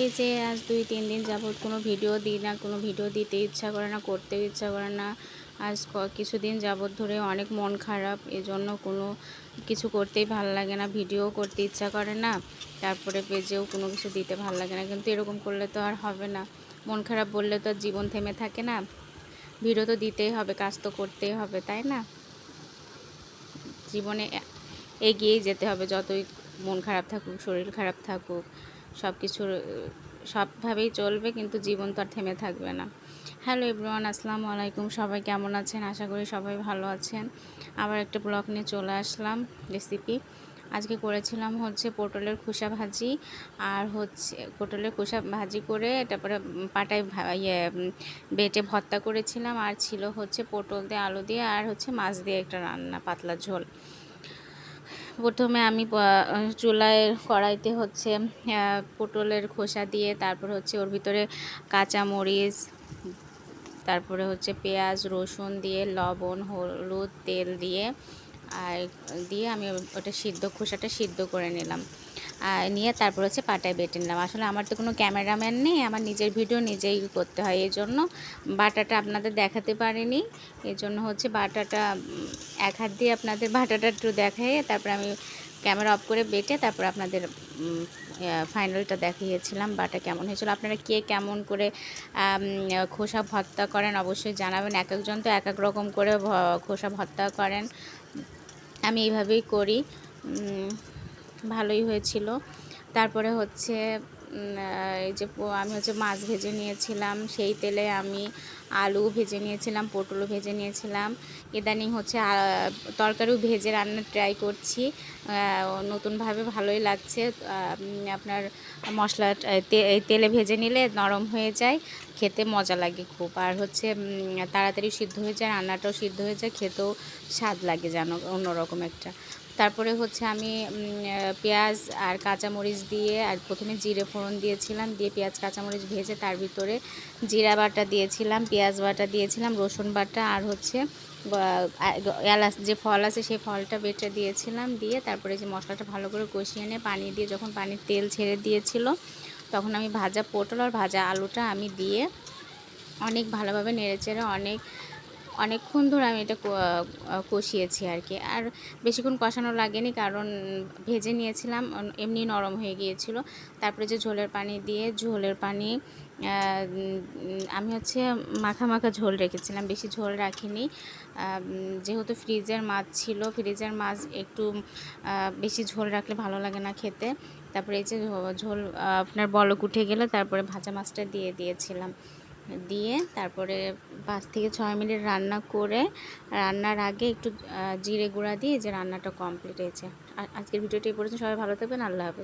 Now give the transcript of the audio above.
এই যে আজ দুই, তিন দিন যাবৎ কোনো ভিডিও দিই না, কোনো ভিডিও দিতে ইচ্ছা করে না, করতে ইচ্ছা করে না। আজ কিছুদিন যাবৎ ধরে অনেক মন খারাপ, এজন্য কোনো কিছু করতেই ভালো লাগে না, ভিডিও করতে ইচ্ছা করে না, তারপরে পেজেও কোনো কিছু দিতে ভালো লাগে না, কিন্তু এরকম করলে তো আর হবে না। মন খারাপ বললে তো জীবন থেমে থাকে না। ভিডিও তো দিতেই হবে, কাজ তো করতেই হবে, তাই না? জীবনে এগিয়েই যেতে হবে, যতই মন খারাপ থাকুক, শরীর খারাপ থাকুক। সব কিছুর সবভাবেই চলবে, কিন্তু জীবন তো আর থেমে থাকবে না। হ্যালো এভরিওয়ান, আসসালামু আলাইকুম। সবাই কেমন আছেন? আশা করি সবাই ভালো আছেন। আবার একটা ব্লগ নিয়ে চলে আসলাম, রেসিপি। আজকে করেছিলাম হচ্ছে পটলের খোসা ভাজি আর হচ্ছে পটলের খোসা ভাজি করে তারপরে পাটায় ইয়ে বেটে ভর্তা করেছিলাম। আর ছিল হচ্ছে পটল দিয়ে আলু দিয়ে আর হচ্ছে মাছ দিয়ে একটা রান্না, পাতলা ঝোল। প্রথমে আমি চুলায় কড়াইতে হচ্ছে পটলের খোসা দিয়ে, তারপর হচ্ছে ওর ভিতরে কাঁচা মরিচ তারপরে হচ্ছে পেঁয়াজ, রসুন দিয়ে, লবণ, হলুদ, তেল দিয়ে আর দিয়ে আমি ওটা সিদ্ধ, খোসাটা সিদ্ধ করে নিলাম। আর নিয়ে তারপর হচ্ছে পাটায় বেটে নিলাম। আসলে আমার তো কোনো ক্যামেরাম্যান নেই, আমার নিজের ভিডিও নিজেই করতে হয় এই জন্য বাটাটা আপনাদের দেখাতে পারিনি। এই জন্য হচ্ছে বাটাটা এক হাত দিয়ে আপনাদের বাটাটা একটু দেখাই তারপর আমি ক্যামেরা অফ করে বেটে তারপর আপনাদের ফাইনালটা দেখিয়েছিলাম বাটা কেমন হয়েছিল। আপনারা কে কেমন করে খোসা ভর্তা করেন অবশ্যই জানাবেন। এক একজন তো এক এক রকম করে খোসা ভর্তা করেন। আমি এইভাবেই করি। ভালোই হয়েছিল। তারপরে হচ্ছে এই যে আমি হচ্ছে মাছ ভেজে নিয়েছিলাম, সেই তেলে আমি আলু ভেজে নিয়েছিলাম পটলও ভেজে নিয়েছিলাম। ইদানিং হচ্ছে তরকারিও ভেজে রান্নার ট্রাই করছি। নতুনভাবে ভালোই লাগছে। আপনার মশলা তেলে ভেজে নিলে নরম হয়ে যায়, খেতে মজা লাগে খুব। আর হচ্ছে তাড়াতাড়ি সিদ্ধ হয়ে যায়, রান্নাটাও সিদ্ধ হয়ে যায়, খেতেও স্বাদ লাগে যেন অন্যরকম একটা। তারপরে হচ্ছে আমি পেঁয়াজ আর কাঁচামরিচ দিয়ে আর প্রথমে জিরে ফোড়ন দিয়েছিলাম, দিয়ে পেঁয়াজ, কাঁচামরিচ ভেজে তার ভিতরে জিরা বাটা দিয়েছিলাম, পেঁয়াজ বাটা দিয়েছিলাম, রসুন বাটা আর হচ্ছে এলাচ, যে ফল আছে সেই ফলটা বেটে দিয়েছিলাম, দিয়ে তারপরে যে মশলাটা ভালো করে কষিয়ে নিয়ে পানি দিয়ে যখন পানির তেল ছেড়ে দিয়েছিল, তখন আমি ভাজা পটল আর ভাজা আলুটা আমি দিয়ে অনেক ভালোভাবে নেড়েচেড়ে অনেক অনেকক্ষণ ধরে আমি এটা কষিয়েছি আর কি। আর বেশিক্ষণ কষানো লাগেনি কারণ ভেজে নিয়েছিলাম এমনি নরম হয়ে গিয়েছিল। তারপরে যে ঝোলের পানি দিয়ে, ঝোলের পানি আমি হচ্ছে মাখা মাখা ঝোল রেখেছিলাম, বেশি ঝোল রাখিনি। যেহেতু ফ্রিজের মাছ ছিল, ফ্রিজের মাছ একটু বেশি ঝোল রাখলে ভালো লাগে না খেতে। তারপরে এই যে ঝোল আপনার বলক উঠে গেলে তারপরে ভাজা মাছটা দিয়ে দিয়েছিলাম। দিয়ে তারপরে পাঁচ থেকে ছয় মিনিট রান্না করে রান্নার আগে একটু জিরে গুঁড়া দিয়ে যে রান্নাটা কমপ্লিট হয়েছে। আজকের ভিডিওটি এই পর্যন্ত। সবাই ভালো থাকবেন। আল্লাহ হাফেজ।